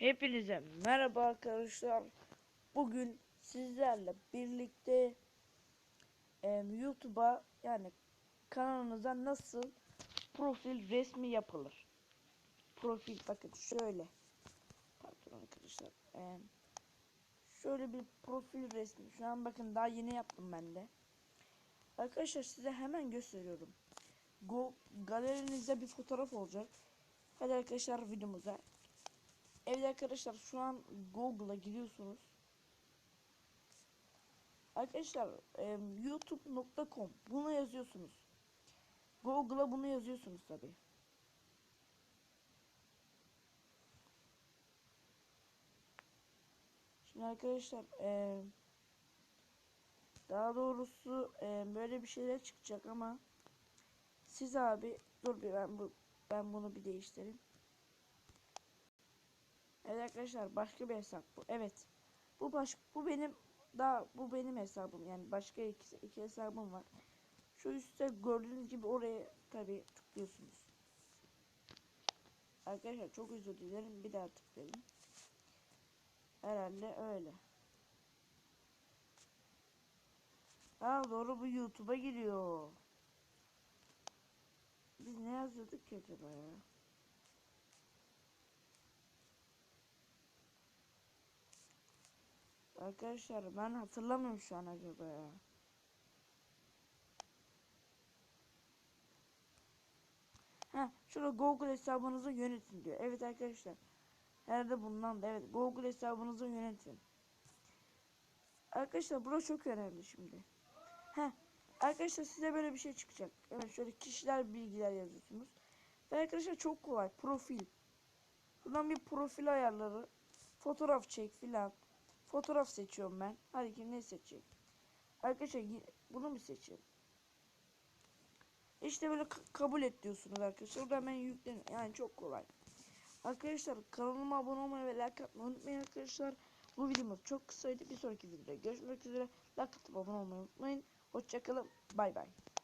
Hepinize merhaba arkadaşlar. Bugün sizlerle birlikte em, YouTube'a yani kanalınıza nasıl profil resmi yapılır? Profil bakın şöyle. Pardon arkadaşlar. Em, şöyle bir profil resmi. Şu an bakın daha yeni yaptım ben de. Arkadaşlar size hemen gösteriyorum. Go galerinizde bir fotoğraf olacak. Hadi arkadaşlar videomuza Evet arkadaşlar şu an Google'a giriyorsunuz. Arkadaşlar e, youtube.com bunu yazıyorsunuz. Google'a bunu yazıyorsunuz tabi. Şimdi arkadaşlar e, daha doğrusu e, böyle bir şeyler çıkacak ama siz abi dur bir ben bu ben bunu bir değiştireyim. Evet arkadaşlar başka bir hesap bu. Evet. Bu baş bu benim daha bu benim hesabım. Yani başka iki, iki hesabım var. Şu üstte gördüğünüz gibi oraya tabi tıklıyorsunuz. Arkadaşlar çok özür dilerim. Bir daha tıklayayım. Herhalde öyle. Ha doğru bu YouTube'a giriyor. Biz ne yazıyorduk ki acaba ya? Arkadaşlar ben hatırlamıyorum şu an acaba ya. Ha şurada Google hesabınızı yönetin diyor. Evet arkadaşlar. Nerede bundan da evet Google hesabınızı yönetin. Arkadaşlar burası çok önemli şimdi. Ha arkadaşlar size böyle bir şey çıkacak. Evet şöyle kişiler bilgiler yazıyorsunuz. Ve arkadaşlar çok kolay. Profil. Buradan bir profil ayarları. Fotoğraf çek filan. Fotoğraf seçiyorum ben. Hadi kim ne seçeyim? Arkadaşlar bunu mu seçeyim? İşte böyle kabul et diyorsunuz arkadaşlar. Burada hemen yüklen. Yani çok kolay. Arkadaşlar kanalıma abone olmayı ve like atmayı unutmayın arkadaşlar. Bu videomuz çok kısaydı. Bir sonraki videoda görüşmek üzere. Like atıp abone olmayı unutmayın. Hoşçakalın. Bay bay.